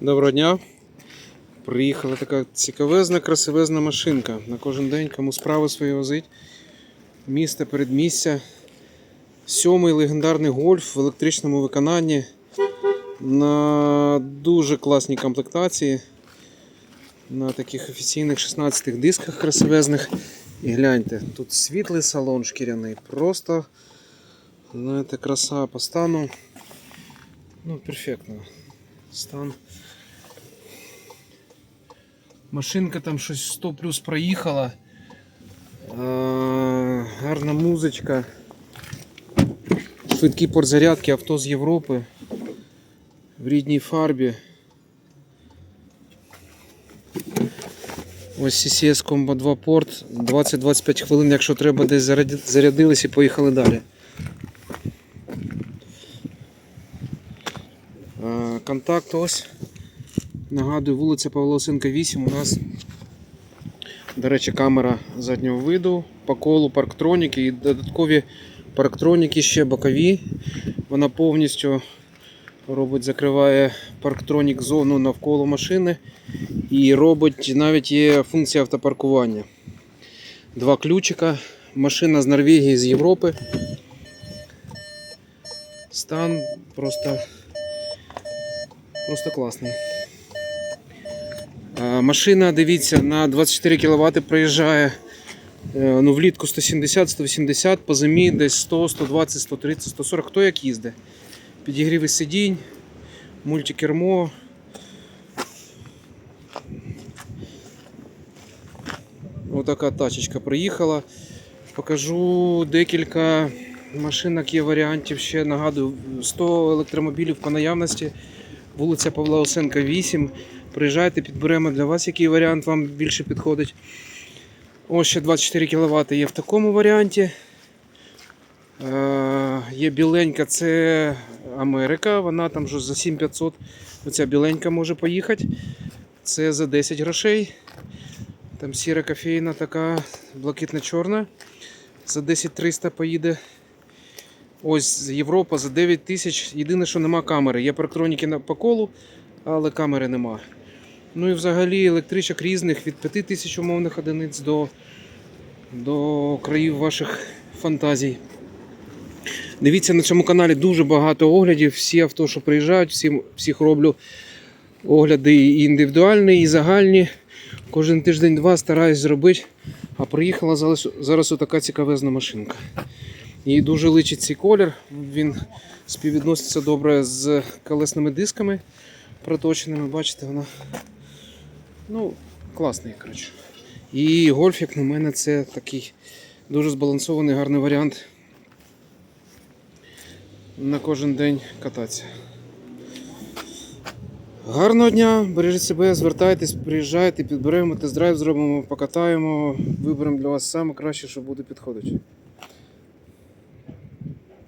Доброго дня. Приїхала така цікавезна, красивезна машинка. На кожен день кому справи свої возить. Місто передмістя. Сьомий легендарний гольф в електричному виконанні. На дуже класній комплектації. На таких офіційних 16 дисках красивезних. І гляньте, тут світлий салон шкіряний. Просто знаєте, краса по стану. Ну, перфектно. Стан. Машинка там щось 100 плюс проїхала. Гарна музичка. Швидкий порт зарядки, авто з Європи. В рідній фарбі. Ось CCS Combo 2 порт. 20-25 хвилин, якщо треба, десь зарядились і поїхали далі. Контакт ось. Нагадую, вулиця Павла Лосенка 8. У нас, до речі, камера заднього виду, по колу парктроніки і додаткові парктроніки ще бокові. Вона повністю робить, закриває парктронік зону навколо машини і робить навіть є функція автопаркування. Два ключика. Машина з Норвегії, з Європи. Стан просто Просто класний. Машина, дивіться, на 24 кВт проїжджає е, ну, влітку 170-180, по зимі десь 100, 120, 130, 140, хто як їздить. Підігріви сидінь, мультикермо. Отака тачечка приїхала. Покажу декілька машинок, є варіантів. Ще нагадую, 100 електромобілів по наявності вулиця Павла Осенка 8. Приїжджайте, підберемо для вас, який варіант вам більше підходить. Ось ще 24 кВт є в такому варіанті. Е, є біленька, це Америка, вона там вже за 7500. Оця біленька може поїхати. Це за 10 грошей. Там сіра кофейна така, блакитно-чорна. За 10300 поїде. Ось Європа за 9 тисяч. Єдине, що нема камери. Є парктроніки по колу, але камери нема. Ну і взагалі електричок різних від 5 тисяч умовних одиниць до, до країв ваших фантазій. Дивіться на цьому каналі дуже багато оглядів. Всі авто, що приїжджають, всім, всіх роблю огляди і індивідуальні, і загальні. Кожен тиждень-два стараюсь зробити. А приїхала зараз, зараз отака цікавезна машинка. Їй дуже личить цей колір. Він співвідноситься добре з колесними дисками проточеними. Бачите, вона ну, класний. коротше. І гольф, як на мене, це такий дуже збалансований гарний варіант на кожен день кататися. Гарного дня, бережіть себе, звертайтесь, приїжджайте, підберемо, тест-драйв зробимо, покатаємо, виберемо для вас саме краще, що буде підходити.